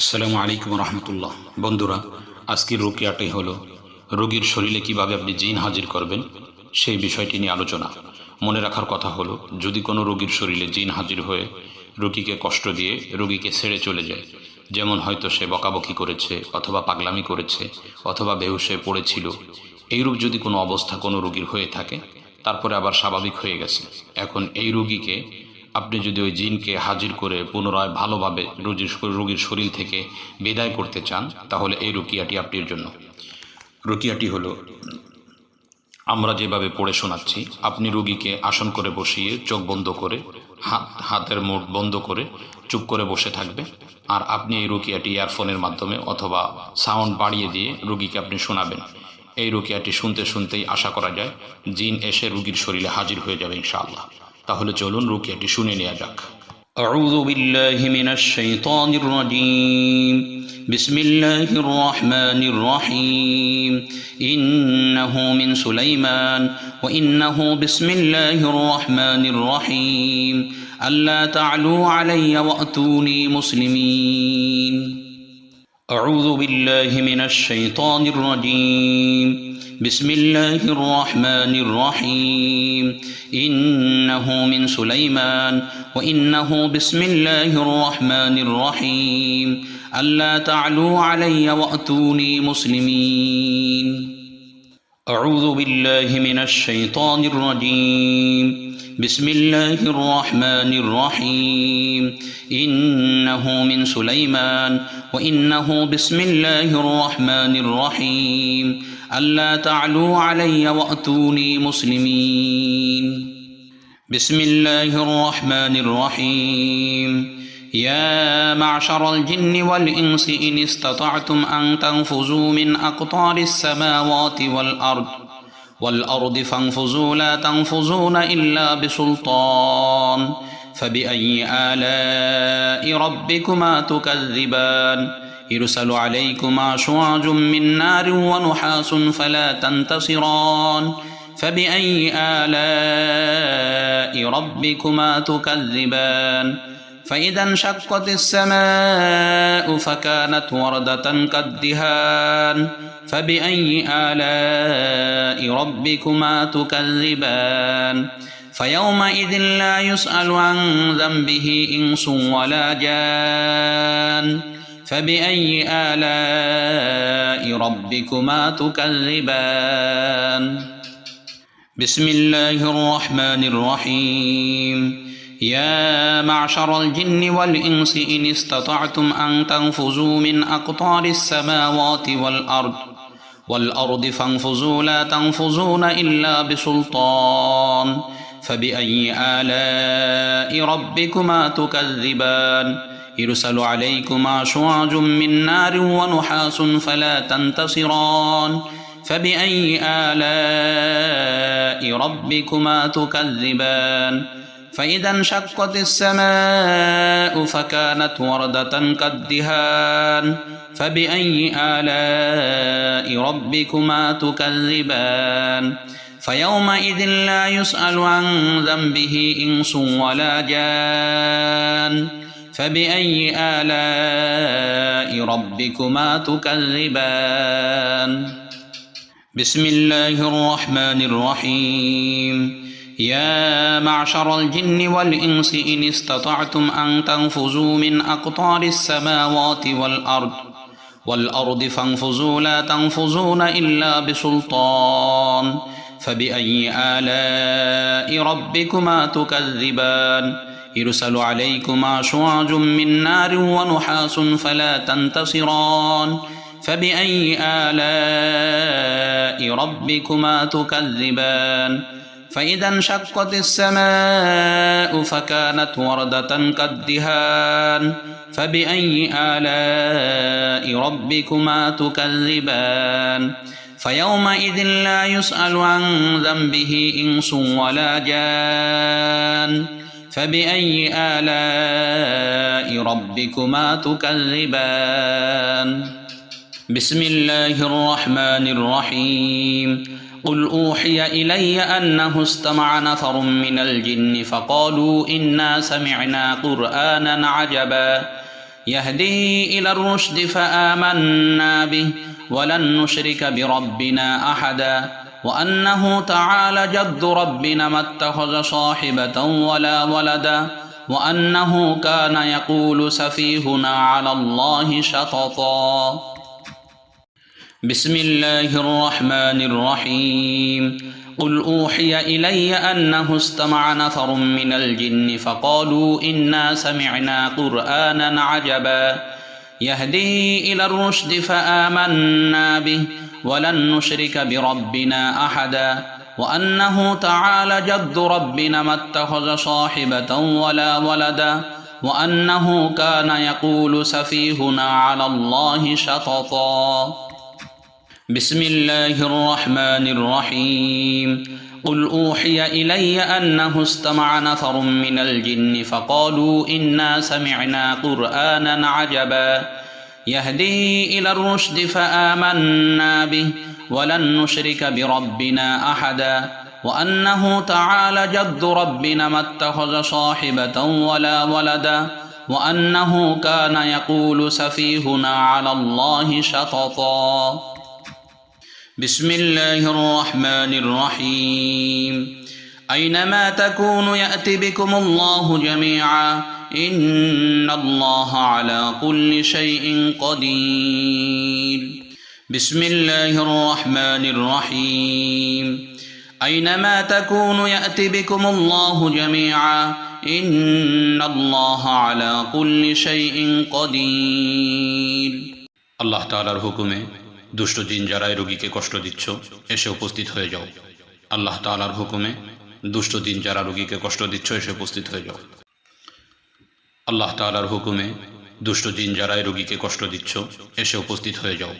আসসালামু আলাইকুম রহমতুল্লাহ। বন্ধুরা, আজকের রুকিয়াটাই হলো, রোগীর শরীরে কীভাবে আপনি জিন হাজির করবেন, সেই বিষয়টি নিয়ে আলোচনা। মনে রাখার কথা হলো, যদি কোনো রোগীর শরীরে জিন হাজির হয়ে রোগীকে কষ্ট দিয়ে রোগীকে ছেড়ে চলে যায়, যেমন হয়তো সে বকাবকি করেছে অথবা পাগলামি করেছে অথবা বেহুসে পড়েছিল, এইরূপ যদি কোনো অবস্থা কোনো রোগীর হয়ে থাকে, তারপরে আবার স্বাভাবিক হয়ে গেছে। এখন এই রোগীকে আপনি যদি ওই জিনকে হাজির করে পুনরায় ভালোভাবে রোগীর রোগীর শরীর থেকে বিদায় করতে চান, তাহলে এই রুকিয়াটি আপনার জন্য। রুকিয়াটি হলো, আমরা যেভাবে পড়ে শোনাচ্ছি, আপনি রুগীকে আসন করে বসিয়ে চোখ বন্ধ করে, হাত, হাতের মুখ বন্ধ করে চুপ করে বসে থাকবে, আর আপনি এই রুকিয়াটি ইয়ারফোনের মাধ্যমে অথবা সাউন্ড বাড়িয়ে দিয়ে রুগীকে আপনি শোনাবেন। এই রুকিয়াটি শুনতে শুনতেই আশা করা যায়, জিন এসে রুগীর শরীরে হাজির হয়ে যাবে ইনশাআল্লাহ। তাহলে চলুন রুকিয়াটি শুনে নেওয়া যাক أعوذ بالله من الشيطان الرجيم بسم الله الرحمن الرحيم إنه من سليمان وإنه بسم الله الرحمن الرحيم ألا تعلوا علي وأتوني مسلمين أعوذ بالله من الشيطان الرجيم. بسم الله الرحمن الرحيم. إنه من سليمان وإنه بسم الله الرحمن الرحيم. ألا تعلوا علي وأتوني مسلمين. أعوذ بالله من الشيطان الرجيم. بسم الله الرحمن الرحيم. إنه من سليمان وإنه بسم الله الرحمن الرحيم. ألا تعلوا علي وأتوني مسلمين. بسم الله الرحمن الرحيم. يا معشر الجن والإنس إن استطعتم أن تنفذوا من أقطار السماوات والأرض والأرض فانفذوا لا تنفذون إلا بسلطان فبأي آلاء ربكما تكذبان؟ يرسل عليكما شواج من نار ونحاس فلا تنتصران فبأي آلاء ربكما تكذبان؟ فإذا انشقت السماء فكانت وردة كالدهان فبأي آلاء ربكما تكذبان؟ فيومئذ لا يسأل عن ذنبه إنس ولا جان فبأي آلاء ربكما تكذبان؟ بسم الله الرحمن الرحيم. يا معشر الجن والإنس إن استطعتم أن تنفذوا من أقطار السماوات والأرض والأرض فانفذوا لا تنفذون إلا بسلطان فبأي آلاء ربكما تكذبان؟ يرسل عليكما شواج من نار ونحاس فلا تنتصران فبأي آلاء ربكما تكذبان؟ فإذا انشقت السماء فكانت وردة كالدهان فبأي آلاء ربكما تكذبان؟ فيومئذ لا يسأل عن ذنبه إنس ولا جان فبأي آلاء ربكما تكذبان؟ بسم الله الرحمن الرحيم. يا معشر الجن والإنس إن استطعتم أن تنفذوا من أقطار السماوات والأرض والأرض فانفذوا لا تنفذون إلا بسلطان فبأي آلاء ربكما تكذبان؟ يرسل عليكما شواج من نار ونحاس فلا تنتصران فبأي آلاء ربكما تكذبان؟ فإذا انشقت السماء فكانت وردة كالدهان فبأي آلاء ربكما تكذبان؟ فيومئذ لا يسأل عن ذنبه إنس ولا جان فبأي آلاء ربكما تكذبان؟ بسم الله الرحمن الرحيم. قل أوحي إلي أنه استمع نفر من الجن فقالوا إنا سمعنا قرآنا عجبا. يهدي إلى الرشد فآمنا به ولن نشرك بربنا أحدا. وأنه تعالى جد ربنا ما اتخذ صاحبة ولا ولدا. وأنه كان يقول سفيهنا على الله شططا. بسم الله الرحمن الرحيم. قل أوحي إلي أنه استمع نفر من الجن فقالوا إنا سمعنا قرآنا عجبا. يهدي إلى الرشد فآمنا به ولن نشرك بربنا أحدا. وأنه تعالى جد ربنا ما اتخذ صاحبة ولا ولدا. وأنه كان يقول سفيهنا على الله شططا. بسم الله الرحمن الرحيم. قل أوحي إلي أنه استمع نفر من الجن فقالوا إنا سمعنا قرآنا عجبا. يهدي إلى الرشد فآمنا به ولن نشرك بربنا أحدا. وأنه تعالى جد ربنا ما اتخذ صاحبة ولا ولدا. وأنه كان يقول سفيهنا على الله شططا. بسم الله الرحمن الرحيم. أينما تكونوا يأتي بكم الله جميعا إن الله على كل شيء قدير. بسم الله الرحمن الرحيم. أينما تكونوا يأتي بكم الله جميعا إن الله على كل شيء قدير. الله تعالى حكمه দুষ্ট জিন যারাই রোগীকে কষ্ট দিচ্ছ, এসে উপস্থিত হয়ে যাও। আল্লাহ তালার হুকুমে, দুষ্ট জিন যারা রোগীকে কষ্ট দিচ্ছ, এসে উপস্থিত হয়ে যাও। আল্লাহ তালার হুকুমে, দুষ্ট জিন যারাই রোগীকে কষ্ট দিচ্ছ, এসে উপস্থিত হয়ে যাও।